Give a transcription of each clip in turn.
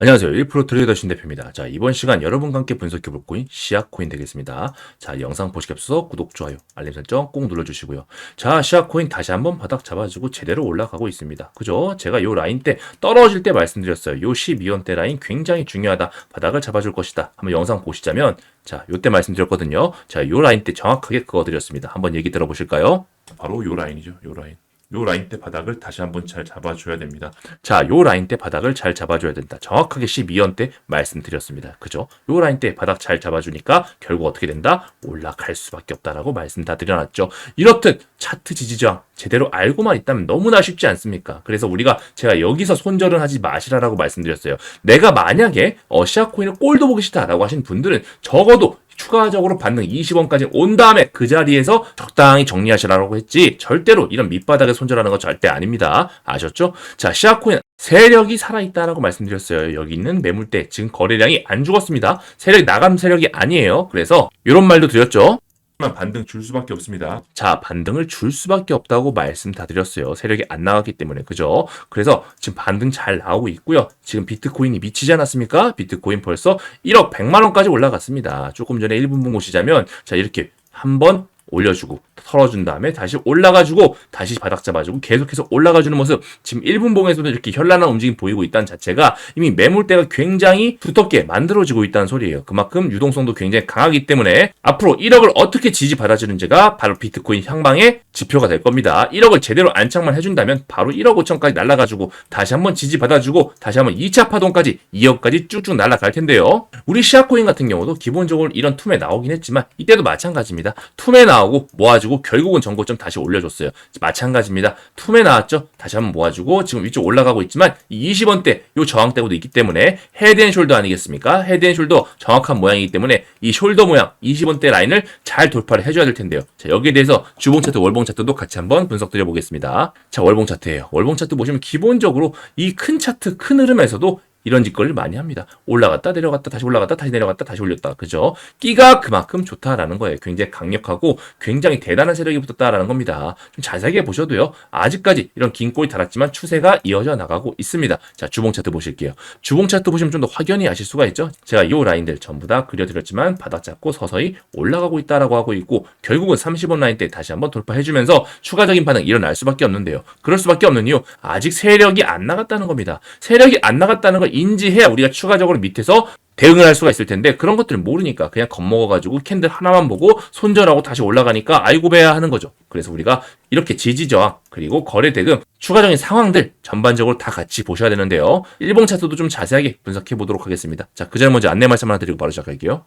안녕하세요. 1프로 트레이더 신 대표입니다. 자, 이번 시간 여러분과 함께 분석해볼 코인 시아코인 되겠습니다. 자, 영상 보시기 앞서 구독, 좋아요, 알림 설정 꼭 눌러주시고요. 자, 시아코인 다시 한번 바닥 잡아주고 제대로 올라가고 있습니다. 그죠? 제가 요 라인 때 떨어질 때 말씀드렸어요. 요 12원대 라인 굉장히 중요하다. 바닥을 잡아줄 것이다. 한번 영상 보시자면 자, 요때 말씀드렸거든요. 자, 요 라인 때 정확하게 그거 드렸습니다. 한번 얘기 들어보실까요? 바로 요 라인이죠. 요 라인. 요 라인 때 바닥을 다시 한번 잘 잡아줘야 됩니다. 자, 요 라인 때 바닥을 잘 잡아줘야 된다. 정확하게 12원 때 말씀드렸습니다. 그죠? 요 라인 때 바닥 잘 잡아주니까 결국 어떻게 된다? 올라갈 수밖에 없다라고 말씀 다 드려놨죠. 이렇듯 차트 지지저항 제대로 알고만 있다면 너무나 쉽지 않습니까? 그래서 우리가 제가 여기서 손절은 하지 마시라라고 말씀드렸어요. 내가 만약에 어, 시아코인을 꼴도 보기 싫다라고 하신 분들은 적어도 추가적으로 반등 20원까지 온 다음에 그 자리에서 적당히 정리하시라고 했지 절대로 이런 밑바닥에 손절하는 건 절대 아닙니다. 아셨죠? 자, 시아코인 세력이 살아있다라고 말씀드렸어요. 여기 있는 매물대 지금 거래량이 안 죽었습니다. 세력이 나감 세력이 아니에요. 그래서 이런 말도 드렸죠. 만 반등 줄 수밖에 없습니다. 자, 반등을 줄 수밖에 없다고 말씀 다 드렸어요. 세력이 안 나갔기 때문에. 그죠? 그래서 지금 반등 잘 나오고 있고요. 지금 비트코인이 미치지 않았습니까? 비트코인 벌써 1억 100만 원까지 올라갔습니다. 조금 전에 1분 분 보시자면 자, 이렇게 한번 올려주고 털어준 다음에 다시 올라가주고 다시 바닥 잡아주고 계속해서 올라가주는 모습 지금 1분 봉에서도 이렇게 현란한 움직임 보이고 있다는 자체가 이미 매물대가 굉장히 두텁게 만들어지고 있다는 소리예요. 그만큼 유동성도 굉장히 강하기 때문에 앞으로 1억을 어떻게 지지받아주는지가 바로 비트코인 향방의 지표가 될 겁니다. 1억을 제대로 안착만 해준다면 바로 1억 5천까지 날아가지고 다시 한번 지지받아주고 다시 한번 2차 파동까지 2억까지 쭉쭉 날아갈 텐데요. 우리 시아코인 같은 경우도 기본적으로 이런 툼에 나오긴 했지만 이때도 마찬가지입니다. 툼에 나 오고 모아주고 결국은 전고점 다시 올려줬어요. 마찬가지입니다. 툼에 나왔죠? 다시 한번 모아주고 지금 위쪽 올라가고 있지만 이 20원대 요 저항대고도 있기 때문에 헤드앤숄더 아니겠습니까? 헤드앤숄더 정확한 모양이기 때문에 이 숄더 모양 20원대 라인을 잘 돌파를 해줘야 될 텐데요. 자 여기에 대해서 주봉 차트, 월봉 차트도 같이 한번 분석 드려 보겠습니다. 자 월봉 차트예요. 월봉 차트 보시면 기본적으로 이 큰 차트, 큰 흐름에서도 이런 짓거리를 많이 합니다. 올라갔다 내려갔다 다시 올라갔다 다시 내려갔다 다시 올렸다. 그죠? 끼가 그만큼 좋다라는 거예요. 굉장히 강력하고 굉장히 대단한 세력이 붙었다라는 겁니다. 좀 자세하게 보셔도요. 아직까지 이런 긴 꼬리 달았지만 추세가 이어져 나가고 있습니다. 자, 주봉 차트 보실게요. 주봉 차트 보시면 좀 더 확연히 아실 수가 있죠. 제가 이 라인들 전부 다 그려드렸지만 바닥 잡고 서서히 올라가고 있다라고 하고 있고 결국은 30원 라인 때 다시 한번 돌파해주면서 추가적인 반응 일어날 수밖에 없는데요. 그럴 수밖에 없는 이유 아직 세력이 안 나갔다는 겁니다. 세력이 안 나갔다는 걸 인지해야 우리가 추가적으로 밑에서 대응을 할 수가 있을 텐데 그런 것들을 모르니까 그냥 겁먹어가지고 캔들 하나만 보고 손절하고 다시 올라가니까 아이고 배야 하는 거죠. 그래서 우리가 이렇게 지지저항 그리고 거래 대금 추가적인 상황들 전반적으로 다 같이 보셔야 되는데요. 일봉 차트도 좀 자세하게 분석해 보도록 하겠습니다. 자, 그 전에 먼저 안내 말씀 하나 드리고 바로 시작할게요.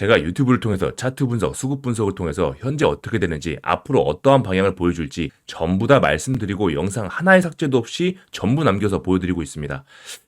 제가 유튜브를 통해서 차트 분석, 수급 분석을 통해서 현재 어떻게 되는지, 앞으로 어떠한 방향을 보여줄지 전부 다 말씀드리고 영상 하나의 삭제도 없이 전부 남겨서 보여드리고 있습니다.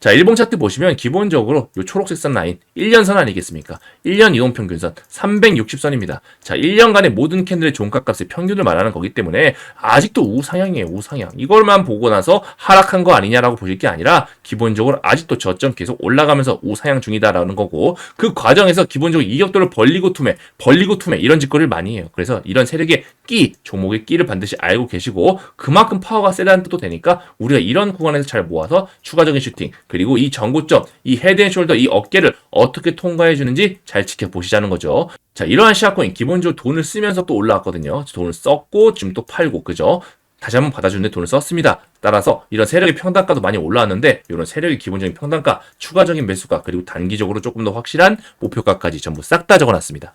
자, 일봉 차트 보시면 기본적으로 요 초록색 선 라인 1년선 아니겠습니까? 1년 이동 평균선 360선입니다. 자, 1년간의 모든 캔들의 종가값의 평균을 말하는 거기 때문에 아직도 우상향이에요, 우상향. 이걸만 보고 나서 하락한 거 아니냐라고 보실 게 아니라 기본적으로 아직도 저점 계속 올라가면서 우상향 중이다라는 거고 그 과정에서 기본적으로 이격도를 벌리고 투매, 벌리고 투매 이런 짓거리를 많이 해요. 그래서 이런 세력의 끼, 종목의 끼를 반드시 알고 계시고 그만큼 파워가 세다는 뜻도 되니까 우리가 이런 구간에서 잘 모아서 추가적인 슈팅 그리고 이 전고점, 이 헤드앤숄더 이 어깨를 어떻게 통과해 주는지 잘 지켜보시자는 거죠. 자, 이러한 시합코인 기본적으로 돈을 쓰면서 또 올라왔거든요. 돈을 썼고 지금 또 팔고 그죠? 다시 한번 받아주는데 돈을 썼습니다. 따라서 이런 세력의 평단가도 많이 올라왔는데 이런 세력의 기본적인 평단가, 추가적인 매수가 그리고 단기적으로 조금 더 확실한 목표가까지 전부 싹 다 적어놨습니다.